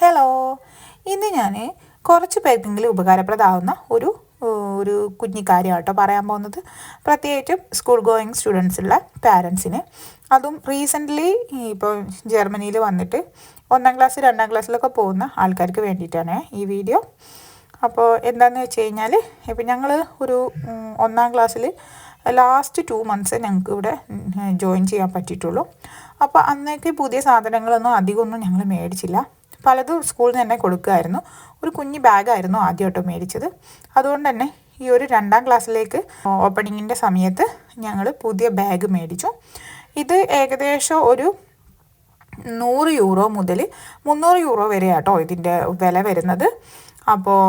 Hello ഇന്ന് ഞാൻ കുറച്ച് പേർക്കെങ്കിലും ഉപകാരപ്രദമാവുന്ന ഒരു ഒരു കുഞ്ഞി കാര്യമാണ് കേട്ടോ പറയാൻ പോകുന്നത്. പ്രത്യേകിച്ചും സ്കൂൾ ഗോയിങ് സ്റ്റുഡൻസുള്ള പാരൻസിന് അതും റീസെന്റ്ലി ഇപ്പോൾ ജർമ്മനിയിൽ വന്നിട്ട് ഒന്നാം ക്ലാസ് രണ്ടാം ക്ലാസ്സിലൊക്കെ പോകുന്ന ആൾക്കാർക്ക് വേണ്ടിയിട്ടാണ് ഈ വീഡിയോ അപ്പോൾ എന്താണെന്ന് വെച്ച് കഴിഞ്ഞാൽ ഇപ്പം ഞങ്ങൾ ഒരു ഒന്നാം ക്ലാസ്സിൽ ലാസ്റ്റ് ടു മന്ത്സ് ഞങ്ങൾക്ക് ഇവിടെ ജോയിൻ ചെയ്യാൻ പറ്റിയിട്ടുള്ളൂ. അപ്പോൾ അന്നേക്ക് പുതിയ സാധനങ്ങളൊന്നും അധികമൊന്നും ഞങ്ങൾ മേടിച്ചില്ല. പലതും സ്കൂളിൽ നിന്ന് തന്നെ കൊടുക്കുമായിരുന്നു ഒരു കുഞ്ഞ് ബാഗായിരുന്നു ആദ്യമായിട്ട് മേടിച്ചത്. അതുകൊണ്ട് തന്നെ ഈ ഒരു രണ്ടാം ക്ലാസ്സിലേക്ക് ഓപ്പണിങ്ങിന്റെ സമയത്ത് ഞങ്ങൾ പുതിയ ബാഗ് മേടിച്ചു. ഇത് ഏകദേശം ഒരു നൂറ് യൂറോ മുതൽ മുന്നൂറ് യൂറോ വരെ ആട്ടോ ഇതിന്റെ വില വരുന്നത്. അപ്പോൾ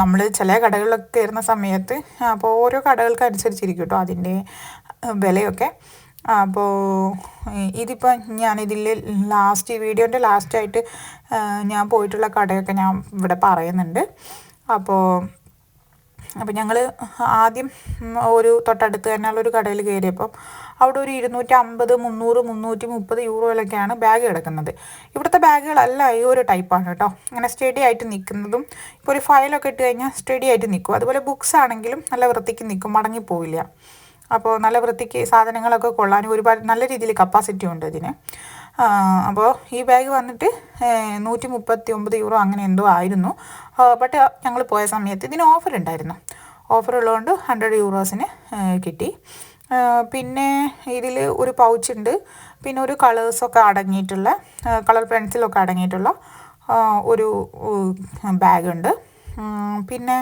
നമ്മൾ ചില കടകളിലൊക്കെ കയറുന്ന സമയത്ത് അപ്പോൾ ഓരോ കടകൾക്ക് അനുസരിച്ചിരിക്കും കേട്ടോ അതിന്റെ വിലയൊക്കെ. അപ്പോൾ ഇതിപ്പോൾ ഞാനിതിൽ ലാസ്റ്റ് വീഡിയോന്റെ ലാസ്റ്റായിട്ട് ഞാൻ പോയിട്ടുള്ള കടയൊക്കെ ഞാൻ ഇവിടെ പറയുന്നുണ്ട്. അപ്പോൾ അപ്പോൾ ഞങ്ങൾ ആദ്യം ഒരു തൊട്ടടുത്ത് തന്നെയുള്ള ഒരു കടയിൽ കയറിയപ്പോൾ അവിടെ ഒരു ഇരുന്നൂറ്റി അമ്പത് മുന്നൂറ് മുന്നൂറ്റി മുപ്പത് യൂറോയിലൊക്കെയാണ് ബാഗ് കിടക്കുന്നത്. ഇവിടുത്തെ ബാഗുകളല്ല ഈ ഒരു ടൈപ്പാണ് കേട്ടോ. ഇങ്ങനെ സ്റ്റഡി ആയിട്ട് നിൽക്കുന്നതും ഇപ്പോൾ ഒരു ഫയലൊക്കെ ഇട്ട് കഴിഞ്ഞാൽ സ്റ്റഡി ആയിട്ട് നിൽക്കും. അതുപോലെ ബുക്സ് ആണെങ്കിലും നല്ല വൃത്തിക്ക് നിൽക്കും മടങ്ങിപ്പോവില്ല. അപ്പോൾ നല്ല വൃത്തിക്ക് സാധനങ്ങളൊക്കെ കൊള്ളാനും ഒരുപാട് നല്ല രീതിയിൽ കപ്പാസിറ്റി ഉണ്ട് ഇതിന് അപ്പോൾ ഈ ബാഗ് വന്നിട്ട് നൂറ്റി മുപ്പത്തി ഒമ്പത് യൂറോ അങ്ങനെ എന്തോ ആയിരുന്നു. ബട്ട് ഞങ്ങൾ പോയ സമയത്ത് ഇതിന് ഓഫർ ഉണ്ടായിരുന്നു. ഓഫർ ഉള്ളതുകൊണ്ട് ഹൺഡ്രഡ് യൂറോസിന് കിട്ടി. പിന്നെ ഇതിൽ ഒരു പൗച്ച് ഉണ്ട്. പിന്നെ ഒരു കളേഴ്സൊക്കെ അടങ്ങിയിട്ടുള്ള കളർ പെൻസിലൊക്കെ അടങ്ങിയിട്ടുള്ള ഒരു ബാഗുണ്ട് പിന്നെ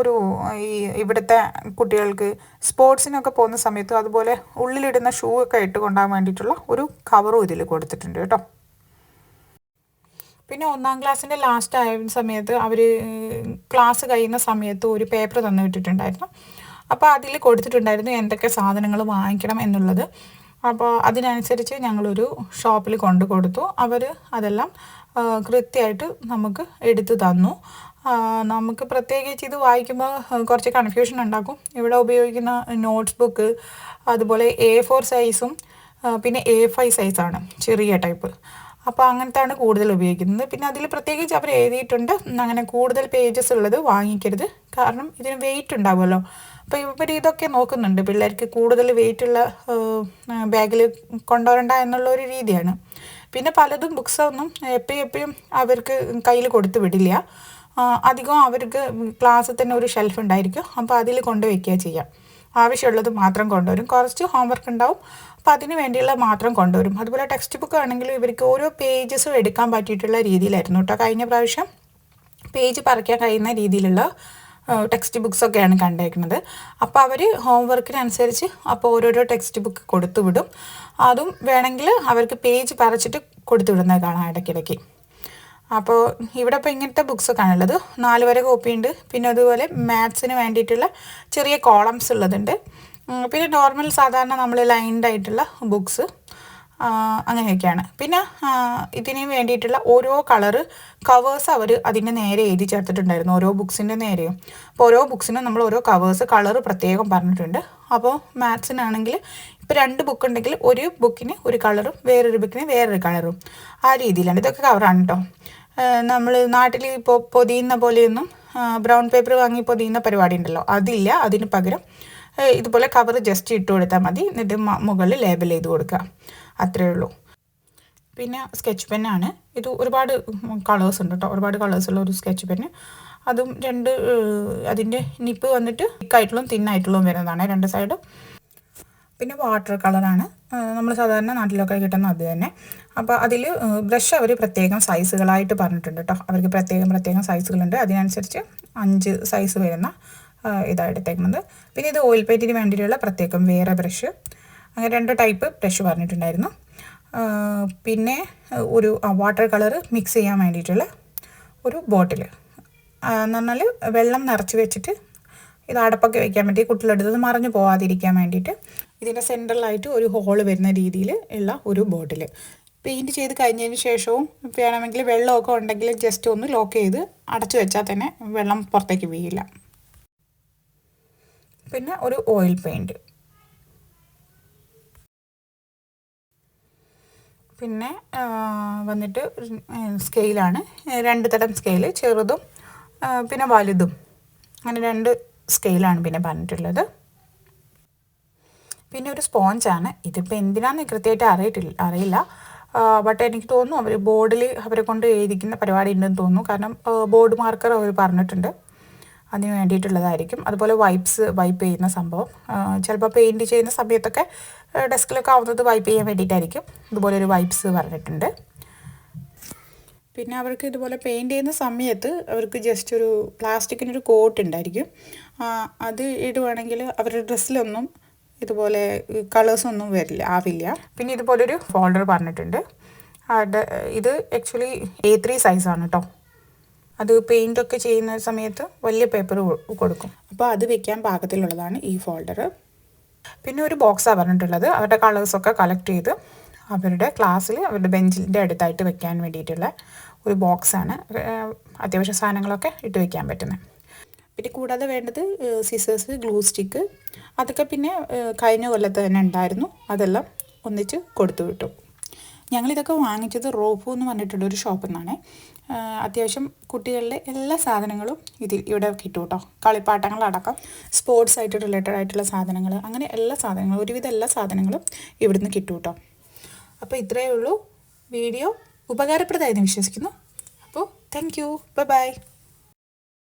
ഒരു ഈ ഇവിടുത്തെ കുട്ടികൾക്ക് സ്പോർട്സിനൊക്കെ പോകുന്ന സമയത്ത് അതുപോലെ ഉള്ളിലിടുന്ന ഷൂ ഒക്കെ ഇട്ട് കൊണ്ടുപോകാൻ വേണ്ടിയിട്ടുള്ള ഒരു കവറും ഇതിൽ കൊടുത്തിട്ടുണ്ട് കേട്ടോ. പിന്നെ ഒന്നാം ക്ലാസ്സിന്റെ ലാസ്റ്റ് ആയ സമയത്ത് അവർ ക്ലാസ് കഴിയുന്ന സമയത്ത് ഒരു പേപ്പർ തന്നു വിട്ടിട്ടുണ്ടായിരുന്നു. അപ്പോൾ അതിൽ കൊടുത്തിട്ടുണ്ടായിരുന്നു എന്തൊക്കെ സാധനങ്ങൾ വാങ്ങിക്കണം എന്നുള്ളത്. അപ്പോൾ അതിനനുസരിച്ച് ഞങ്ങളൊരു ഷോപ്പിൽ കൊണ്ടു കൊടുത്തു. അവർ അതെല്ലാം കൃത്യമായിട്ട് നമുക്ക് എടുത്തു തന്നു. നമുക്ക് പ്രത്യേകിച്ച് ഇത് വായിക്കുമ്പോൾ കുറച്ച് കൺഫ്യൂഷൻ ഉണ്ടാക്കും. ഇവിടെ ഉപയോഗിക്കുന്ന നോട്ട്സ് ബുക്ക് അതുപോലെ എ ഫോർ സൈസും പിന്നെ എ ഫൈവ് സൈസാണ് ചെറിയ ടൈപ്പ് അപ്പോൾ അങ്ങനത്താണ് കൂടുതൽ ഉപയോഗിക്കുന്നത്. പിന്നെ അതിൽ പ്രത്യേകിച്ച് അവർ എഴുതിയിട്ടുണ്ട്. അങ്ങനെ കൂടുതൽ പേജസ് ഉള്ളത് വാങ്ങിക്കരുത്. കാരണം ഇതിന് വെയിറ്റ് ഉണ്ടാവുമല്ലോ. അപ്പോൾ ഇവർ ഇതൊക്കെ നോക്കുന്നുണ്ട്. പിള്ളേർക്ക് കൂടുതൽ വെയിറ്റുള്ള ബാഗിൽ കൊണ്ടുവരണ്ട എന്നുള്ള ഒരു രീതിയാണ്. പിന്നെ പലതും ബുക്സ് ഒന്നും എപ്പോഴും എപ്പോഴും അവർക്ക് കയ്യിൽ കൊടുത്തു വിടില്ല. അധികം അവർക്ക് ക്ലാസ്സിൽ തന്നെ ഒരു ഷെൽഫ് ഉണ്ടായിരിക്കും. അപ്പോൾ അതിൽ കൊണ്ടുവയ്ക്കുക ചെയ്യാം. ആവശ്യമുള്ളത് മാത്രം കൊണ്ടുവരും. കുറച്ച് ഹോംവർക്ക് ഉണ്ടാവും. അപ്പോൾ അതിന് വേണ്ടിയുള്ള മാത്രം കൊണ്ടുവരും. അതുപോലെ ടെക്സ്റ്റ് ബുക്ക് ആണെങ്കിലും ഇവർക്ക് ഓരോ പേജസും എടുക്കാൻ പറ്റിയിട്ടുള്ള രീതിയിലായിരുന്നു കേട്ടോ കഴിഞ്ഞ പ്രാവശ്യം. പേജ് പറിക്കാൻ കഴിയുന്ന രീതിയിലുള്ള ടെക്സ്റ്റ് ബുക്സൊക്കെയാണ് കണ്ടേക്കുന്നത്. അപ്പോൾ അവർ ഹോംവർക്കിനനുസരിച്ച് അപ്പോൾ ഓരോരോ ടെക്സ്റ്റ് ബുക്ക് കൊടുത്തു വിടും. അതും വേണമെങ്കിൽ അവർക്ക് പേജ് പറിച്ചിട്ട് കൊടുത്തു വിടുന്നത് കാണാം ഇടയ്ക്കിടയ്ക്ക്. അപ്പോൾ ഇവിടെ ഇപ്പോൾ ഇങ്ങനത്തെ ബുക്സ് കാണുള്ളത് നാല് വരെ കോപ്പി ഉണ്ട്. പിന്നെ അതുപോലെ മാത്സിന് വേണ്ടിയിട്ടുള്ള ചെറിയ കോളംസ് ഉള്ളതുണ്ട്. പിന്നെ നോർമൽ സാധാരണ നമ്മൾ ലൈൻഡ് ആയിട്ടുള്ള ബുക്സ് അങ്ങനെയൊക്കെയാണ്. പിന്നെ ഇതിന് വേണ്ടിയിട്ടുള്ള ഓരോ കളറ് കവേഴ്സ് അവർ അതിന്റെ നേരെ എഴുതി ചേർത്തിട്ടുണ്ടായിരുന്നു ഓരോ ബുക്സിന്റെ നേരെയും. അപ്പോൾ ഓരോ ബുക്സിനും നമ്മൾ ഓരോ കവേഴ്സ് കളറ് പ്രത്യേകം പറഞ്ഞിട്ടുണ്ട്. അപ്പോൾ മാത്സിനാണെങ്കിൽ ഇപ്പോൾ രണ്ട് ബുക്ക് ഉണ്ടെങ്കിൽ ഒരു ബുക്കിന് ഒരു കളറും വേറൊരു ബുക്കിന് വേറൊരു കളറും ആ രീതിയിലാണ്. ഇതൊക്കെ കവറാണ് കേട്ടോ നമ്മൾ നാട്ടിൽ ഇപ്പോൾ പൊതിയുന്ന പോലെയൊന്നും ബ്രൗൺ പേപ്പർ വാങ്ങി പൊതിയുന്ന പരിപാടി ഉണ്ടല്ലോ അതില്ല. അതിന് പകരം ഇതുപോലെ കവർ ജസ്റ്റ് ഇട്ട് കൊടുത്താൽ മതി. എന്നിട്ട് മുകളിൽ ലേബൽ ചെയ്ത് കൊടുക്കുക അത്രയേ ഉള്ളൂ. പിന്നെ സ്കെച്ച് പെന്നാണ് ഇത് ഒരുപാട് കളേഴ്സ് ഉണ്ട് കേട്ടോ ഒരുപാട് കളേഴ്സ് ഉള്ള ഒരു സ്കെച്ച് പെന്ന് അതും രണ്ട് അതിന്റെ നിപ്പ് വന്നിട്ട് തിക്കായിട്ടുള്ളതും തിന്നായിട്ടുള്ളതും വരുന്നതാണ് രണ്ട് സൈഡും പിന്നെ വാട്ടർ കളറാണ് നമ്മൾ സാധാരണ നാട്ടിലൊക്കെ കിട്ടുന്ന അത് തന്നെ. അപ്പോൾ അതിൽ ബ്രഷ് അവർ പ്രത്യേകം സൈസുകളായിട്ട് പറഞ്ഞിട്ടുണ്ട് കേട്ടോ അവർക്ക് പ്രത്യേകം പ്രത്യേകം സൈസുകളുണ്ട് അതിനനുസരിച്ച് അഞ്ച് സൈസ് വരുന്ന ഇതാണ് എടുത്തേക്കുന്നത് പിന്നെ ഇത് ഓയിൽ പെയിന്റിന് വേണ്ടിയിട്ടുള്ള പ്രത്യേകം വേറെ ബ്രഷ് അങ്ങനെ രണ്ട് ടൈപ്പ് ബ്രഷ് പറഞ്ഞിട്ടുണ്ടായിരുന്നു. പിന്നെ ഒരു വാട്ടർ കളർ മിക്സ് ചെയ്യാൻ വേണ്ടിയിട്ടുള്ള ഒരു ബോട്ടിൽ എന്ന് പറഞ്ഞാൽ വെള്ളം നിറച്ച് വെച്ചിട്ട് ഇത് അടപ്പൊക്കെ വെക്കാൻ വേണ്ടി കുട്ടികളെടുത്തത് മറിഞ്ഞു പോകാതിരിക്കാൻ വേണ്ടിയിട്ട് ഇതിന്റെ സെൻട്രലായിട്ട് ഒരു ഹോൾ വരുന്ന രീതിയിൽ ഉള്ള ഒരു ബോട്ടിൽ പെയിന്റ് ചെയ്ത് കഴിഞ്ഞതിന് ശേഷവും വേണമെങ്കിൽ വെള്ളമൊക്കെ ഉണ്ടെങ്കിൽ ജസ്റ്റ് ഒന്ന് ലോക്ക് ചെയ്ത് അടച്ചു വെച്ചാൽ തന്നെ വെള്ളം പുറത്തേക്ക് വീഴില്ല. പിന്നെ ഒരു ഓയിൽ പെയിന്റ് പിന്നെ വന്നിട്ട് സ്കെയിലാണ് രണ്ട് തരം സ്കെയിൽ ചെറുതും പിന്നെ വലുതും. അങ്ങനെ രണ്ട് സ്കെയിലാണ് പിന്നെ പറഞ്ഞിട്ടുള്ളത്. പിന്നെ ഒരു സ്പോഞ്ചാണ് ഇതിപ്പോൾ എന്തിനാന്ന് കൃത്യമായിട്ട് അറിയിട്ടില്ല അറിയില്ല. ബട്ട് എനിക്ക് തോന്നുന്നു അവർ ബോർഡിൽ അവരെ കൊണ്ട് എഴുതിക്കുന്ന പരിപാടി ഉണ്ടെന്ന് തോന്നുന്നു. കാരണം ബോർഡ് മാർക്കർ അവർ പറഞ്ഞിട്ടുണ്ട്. അതിന് വേണ്ടിയിട്ടുള്ളതായിരിക്കും. അതുപോലെ വൈപ്സ് വൈപ്പ് ചെയ്യുന്ന സംഭവം. ചിലപ്പോൾ പെയിന്റ് ചെയ്യുന്ന സമയത്തൊക്കെ ഡെസ്കിലൊക്കെ ആവുന്നത് വൈപ്പ് ചെയ്യാൻ വേണ്ടിയിട്ടായിരിക്കും. ഇതുപോലെ ഒരു വൈപ്സ് പറഞ്ഞിട്ടുണ്ട്. പിന്നെ അവർക്ക് ഇതുപോലെ പെയിന്റ് ചെയ്യുന്ന സമയത്ത് അവർക്ക് ജസ്റ്റ് ഒരു പ്ലാസ്റ്റിക്കിനൊരു കോട്ട് ഉണ്ടായിരിക്കും. അത് ഇടുവാണെങ്കിൽ അവരുടെ ഡ്രസ്സിലൊന്നും ഇതുപോലെ കളേഴ്സ് ഒന്നും വരില്ല ആവില്ല. പിന്നെ ഇതുപോലൊരു ഫോൾഡർ പറഞ്ഞിട്ടുണ്ട്. ഇത് ആക്ച്വലി എ ത്രീ സൈസാണ് കേട്ടോ അത് പെയിന്റ് ഒക്കെ ചെയ്യുന്ന സമയത്ത് വലിയ പേപ്പർ കൊടുക്കും. അപ്പോൾ അത് വെക്കാൻ പാകത്തിലുള്ളതാണ് ഈ ഫോൾഡർ പിന്നെ ഒരു ബോക്സാണ് പറഞ്ഞിട്ടുള്ളത്. അവരുടെ കളേഴ്സൊക്കെ കളക്ട് ചെയ്ത് അവരുടെ ക്ലാസ്സിൽ അവരുടെ ബെഞ്ചിന്റെ അടുത്തായിട്ട് വെക്കാൻ വേണ്ടിയിട്ടുള്ള ഒരു ബോക്സാണ് അത്യാവശ്യ സാധനങ്ങളൊക്കെ ഇട്ട് വെക്കാൻ പറ്റുന്നത് പിന്നെ കൂടാതെ വേണ്ടത് സിസേഴ്സ് ഗ്ലൂ സ്റ്റിക്ക് അതൊക്കെ പിന്നെ കഴിഞ്ഞ കൊല്ലത്ത് തന്നെ ഉണ്ടായിരുന്നു. അതെല്ലാം ഒന്നിച്ച് കൊടുത്തു വിട്ടു. ഞങ്ങളിതൊക്കെ വാങ്ങിച്ചത് റോഫോ എന്ന് പറഞ്ഞിട്ടുള്ള ഒരു ഷോപ്പിൽ നിന്നാണ് അത്യാവശ്യം കുട്ടികളുടെ എല്ലാ സാധനങ്ങളും ഇതിൽ ഇവിടെ കിട്ടും കേട്ടോ കളിപ്പാട്ടങ്ങളടക്കം സ്പോർട്സ് ആയിട്ട് റിലേറ്റഡ് ആയിട്ടുള്ള സാധനങ്ങൾ അങ്ങനെ എല്ലാ സാധനങ്ങളും ഒരുവിധ എല്ലാ സാധനങ്ങളും ഇവിടുന്ന് കിട്ടും കേട്ടോ അപ്പോൾ ഇത്രയേ ഉള്ളൂ. വീഡിയോ ഉപകാരപ്രദമായെന്ന് വിശ്വസിക്കുന്നു. അപ്പോൾ താങ്ക് യു ബൈ ബൈ